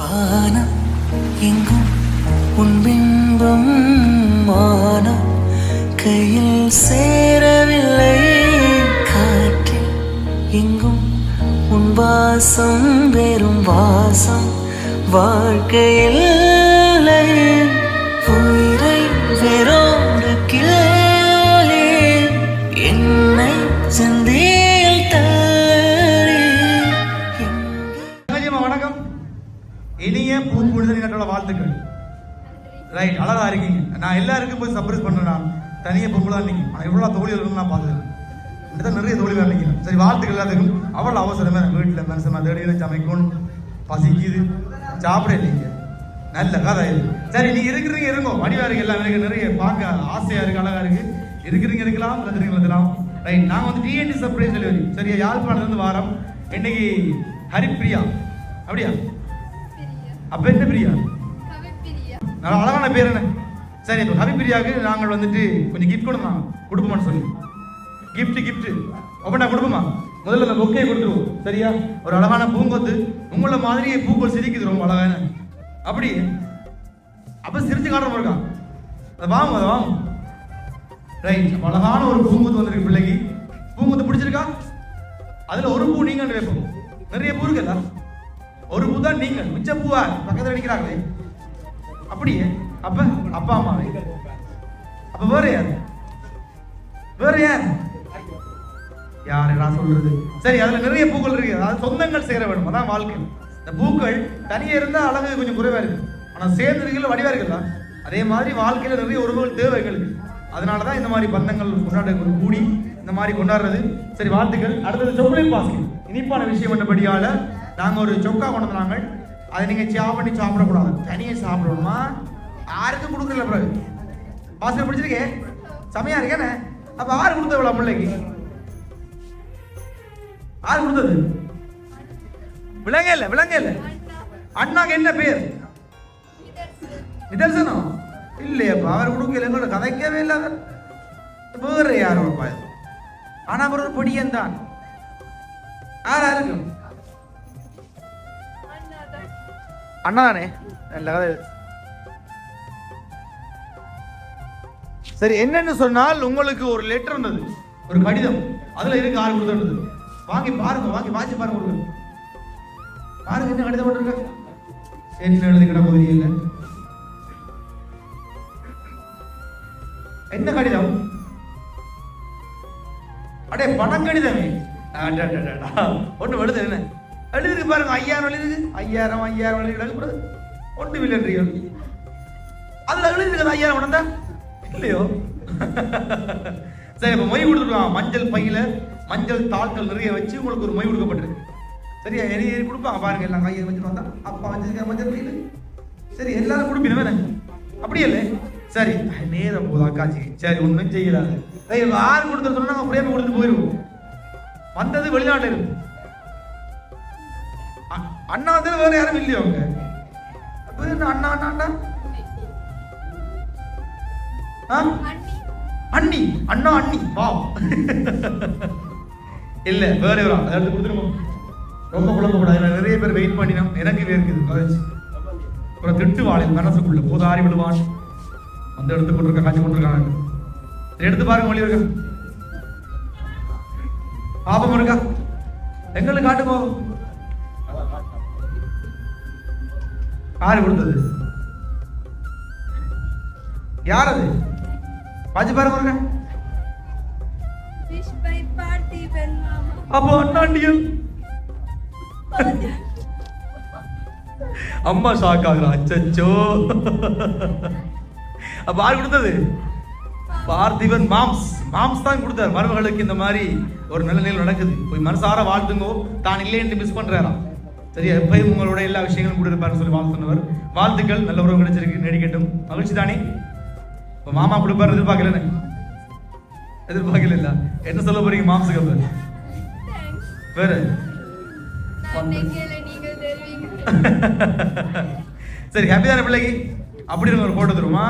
வானம் எங்கும் உன்பின்பம் மானம் கையில் சேரவில்லை காற்றில். எங்கும் உன் வாசம் வெறும் வாசம் வாழ்க்கையில் இனிய பூப்புழுத நிகழ்ச்சியோட வாழ்த்துக்கள். ரைட் அழகா இருக்கீங்க. நான் எல்லாருக்கும் போய் சர்ப்ரைஸ் பண்றேன் நான் தனியா பொம்பளை தான் ஆனால் இவ்வளோ தோழி இருக்குன்னு நான் பார்த்துக்கிறேன் இப்படிதான் நிறைய தோழி வேறு நிற்கிறேன் சரி வாழ்த்துக்கள் எல்லாத்துக்கும். அவ்வளோ அவசரமே வீட்டில் மனுஷன் தேடி வச்சு அமைக்கணும் பசிக்குது. சாப்பிட இல்லைங்க. நல்ல கதை இது. சரி நீங்கள் இருக்கிறீங்க இருங்கோ. வடிவா இருக்கு எல்லாம் எனக்கு நிறைய பார்க்க ஆசையா இருக்கு அழகா இருக்கு. இருக்கிறீங்க இருக்கலாம். இருக்கிறீங்க இருக்கலாம் ரைட் நான் வந்து டிஎன்டி சர்ப்ரைஸ் டெலிவரி சரியா யாழ்ப்பாணத்துலேருந்து வாரம். இன்னைக்கு ஹரிப்ரியா அப்படியா? அப்ப என்ன பிரியா? நல்ல அழகான பேர் என்ன? சரி இப்போ ஹரிப்பிரியாவுக்கு நாங்கள் வந்துட்டு கொஞ்சம் கிஃப்ட் கொடுக்கலாம் கொடுப்போமான்னு சொல்லி. Gift gift. ஒப்பண்டா கொடுப்போமா? முதல்ல அந்த பொக்கையை கொடுத்துருவோம். சரியா? ஒரு அழகான பூங்கொத்து. உங்கள மாதிரியே பூக்கள் சிரிக்குது ரொம்ப அழகான அப்படி. அப்ப சிரிச்சு காட்டுற இருக்கா அதை வாங்க அதை வாங்க ரைட் அழகான ஒரு பூங்கொத்து வந்திருக்கு பிள்ளைக்கு. பூங்கொத்து பிடிச்சிருக்கா? அதுல ஒரு பூ நீங்க வைப்போம் நிறைய பூ இருக்குல்ல? ஒரு பூ தான் நீங்க மிச்ச பூவா பக்கத்துல நினைக்கிறாங்களே அப்படியே அப்ப அப்பா அம்மா அப்ப வேற யார்? வேற யார்? யாரு நான் சொல்றது? சரி அதுல நிறைய பூக்கள் இருக்கு. அதாவது சொந்தங்கள் சேர வேணும். அதான் வாழ்க்கை. இந்த பூக்கள் தனியே இருந்தா அழகு கொஞ்சம் குறைவா இருக்கு. ஆனா சேர்ந்து இருக்கல வடிவா இருக்குல்ல? அதே மாதிரி வாழ்க்கையில நிறைய உறவுகள் தேவை எங்களுக்கு அதனாலதான் இந்த மாதிரி பந்தங்கள் கொண்டாட கூடி இந்த மாதிரி கொண்டாடுறது. சரி வாழ்த்துக்கள். அடுத்தது சாக்லேட் பாஸ்கெட் இனிப்பான விஷயம் என்றபடியால நாங்க ஒரு சொக்கா கொண்டு வந்தாங்க. அதை நீங்க சாப் பண்ணி சாப்பிடக்கூடாது. தனியாக சாப்பிடணுமா? யாருக்கும் கொடுக்கல பிறகு? பாஸ்கெட் பிடிச்சிருக்கே? செமையா இருக்கேனே அப்ப யாரு கொடுத்தவளா பிள்ளைக்கு? யார் கொடுத்தது? விளங்க இல்ல விளங்க இல்ல அண்ணாக்கு என்ன பேர்? நிதர்சனம் இல்லையப்பா அவர் கொடுக்கல எங்களோட கதைக்கவே இல்லை அவர். வேற யாரும் ஆனா அவர் ஒரு பொடியன் தான். யாரா இருக்கும் அண்ணாதானே நல்ல கதை சரி என்னன்னு சொன்னால் உங்களுக்கு ஒரு லெட்டர் வந்தது. ஒரு கடிதம். அதுல இருக்கு ஆள் கொடுத்தது வாங்கி பாருங்க வாங்கி வாசி பாருங்க ஒரு பாருங்க என்ன கடிதம் பண்ணிருக்க என்ன எழுதி கிட போகிறீ என்ன கடிதம்? அடே பணம் கடிதமே. ஒன்று எழுது என்ன? எழுதிருக்கு பாருங்க. ஐயாயிரம் எழுதுது ஐயாயிரம் ஐயாயிரம் எழுதி ஒன்று வில்லன்றீர்கள் அதில் எழுதிருக்கு ஐயாயிரம் உடந்தா இல்லையோ? சரி இப்போ மொய் கொடுத்துருக்கான் மஞ்சள் பையில மஞ்சள் தாள்கள் நிறைய வச்சு உங்களுக்கு ஒரு மொய் கொடுக்கப்பட்டிருக்கு. சரியா? எரி எரி கொடுப்பாங்க. பாருங்க எல்லாம் கையை வச்சு வந்தா. அப்பா வச்சிருக்க மஞ்சள் பையில. சரி எல்லாரும் கொடுப்பீங்க வேணே அப்படியே இல்லை. சரி. நேரம் போதா காட்சி சரி ஒன்றும் செய்யலாது யார் கொடுத்துருந்தோம்னா நாங்கள் நாங்க கொடுத்துட்டு கொடுத்து போயிருவோம். வந்தது வெளிநாட்டில் இருக்கு அண்ணா வந்து வேற யாரும் இல்லையோ அவங்க அப்ப என்ன அண்ணா அண்ணா அண்ணா? ஆ? அண்ணி. அண்ணா அண்ணி. வா இல்ல வேற ஒரு ஆள். அதை எடுத்து கொடுத்துருவோம். ரொம்ப குழம்பக்கூடாது. நான் நிறைய பேர் வெயிட் பண்ணினோம் எனக்கு வேர்க்குது. காலேஜ் அப்புறம் திட்டு வாழை மனசுக்குள்ள போதாரி விடுவான் அந்த எடுத்து கொண்டிருக்க காய்ச்சி கொண்டிருக்காங்க எடுத்து பாருங்க ஒளி இருக்கா. பாபம் இருக்கா? எங்களுக்கு காட்டுமோ யாரு கொடுத்தது? யார் அது பாஜி பாருங்க அப்போ அண்ணாண்டியல். அம்மா ஷாக் ஆகுறா அச்சோ அப்ப யார் கொடுத்தது? பார்த்திபன் மாம்ஸ். மாம்ஸ் தான் கொடுத்தார். மருமகளுக்கு இந்த மாதிரி ஒரு நல்ல நிலை நடக்குது. போய் மனசார வாழ்த்துங்கோ. தான் இல்லைன்னு மிஸ் பண்றாராம். சரியா? எப்பயும் உங்களோட எல்லா விஷயங்களும் கூட இருப்பாருன்னு சொல்லி வாழ்த்துனவர் வாழ்த்துக்கள். நல்ல உறவு கிடைச்சிருக்கு நடிக்கட்டும். மகிழ்ச்சி தானே? இப்போ மாமா கொடுப்பாரு எதிர்பார்க்கலன்னு. எதிர்பார்க்கல இல்ல என்ன சொல்ல போறீங்க மாம்ஸுக்கு அப்ப. வேற? சரி ஹாப்பி தானே பிள்ளைக்கு? அப்படி இருங்க ஒரு போட்டோ தருமா